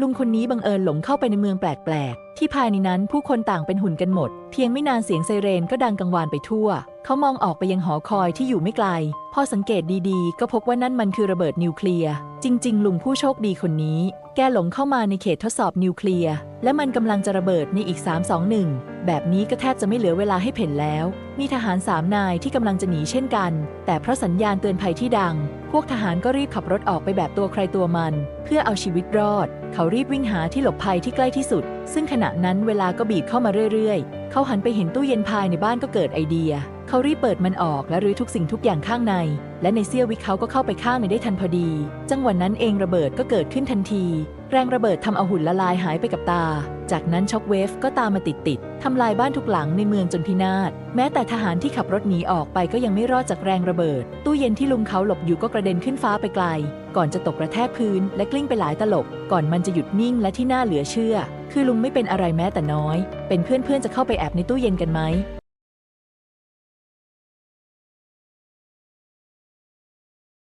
ลุงคนนี้บังเอิญหลงเข้าไปในเมืองแปลกๆ ที่ภายในนั้นผู้คนต่างเป็นหุ่นกันหมด เพียงไม่นานเสียงไซเรนก็ดังกังวานไปทั่ว เขามองออกไปยังหอคอยที่อยู่ไม่ไกล พอสังเกตดีๆ ก็พบว่านั่นมันคือระเบิดนิวเคลียร์จริง ๆ ลุงผู้โชคดีคนนี้ แกหลงเข้ามาในเขตทดสอบนิวเคลียร์และมันกำลังจะระเบิดในอีก 321 แบบนี้ก็แทบจะไม่เหลือเวลาให้เพ่นแล้ว มีทหารสามนายที่กำลังจะหนีเช่นกัน แต่เพราะสัญญาณเตือนภัยที่ดัง พวกทหารก็รีบขับรถออกไปแบบตัวใครตัวมัน เพื่อเอาชีวิตรอด เขารีบวิ่งหาที่หลบภัยที่ใกล้ที่สุด ซึ่งขณะนั้นเวลาก็บีบเข้ามาเรื่อยๆ เขาหันไปเห็นตู้เย็นภายในบ้านก็เกิดไอเดีย เขารีบเปิดมันออกและรื้อทุกสิ่งทุกอย่างข้างใน และในเสี้ยววิเขาก็เข้าไปข้างในได้ทันพอดี จังหวะนั้นเองระเบิดก็เกิดขึ้นทันที แรงระเบิดทำเอาหุ่นละลายหายไปกับตา จากนั้นช็อคเวฟก็ตามมาติดติดๆทำลายบ้านทุกหลังในเมืองจนพินาศ แม้แต่ทหารที่ขับรถหนีออกไปก็ยังไม่รอดจากแรงระเบิด ตู้เย็นที่ลุงเขาหลบอยู่ก็กระเด็นขึ้นฟ้าไปไกล ก่อนจะตกกระแทกพื้น และกลิ้งไปหลายตลบ ก่อนมันจะหยุดนิ่งและที่น่าเหลือเชื่อ คือลุงไม่เป็นอะไรแม้แต่น้อย เป็นเพื่อนๆจะเข้าไปแอบในตู้เย็นกันไหม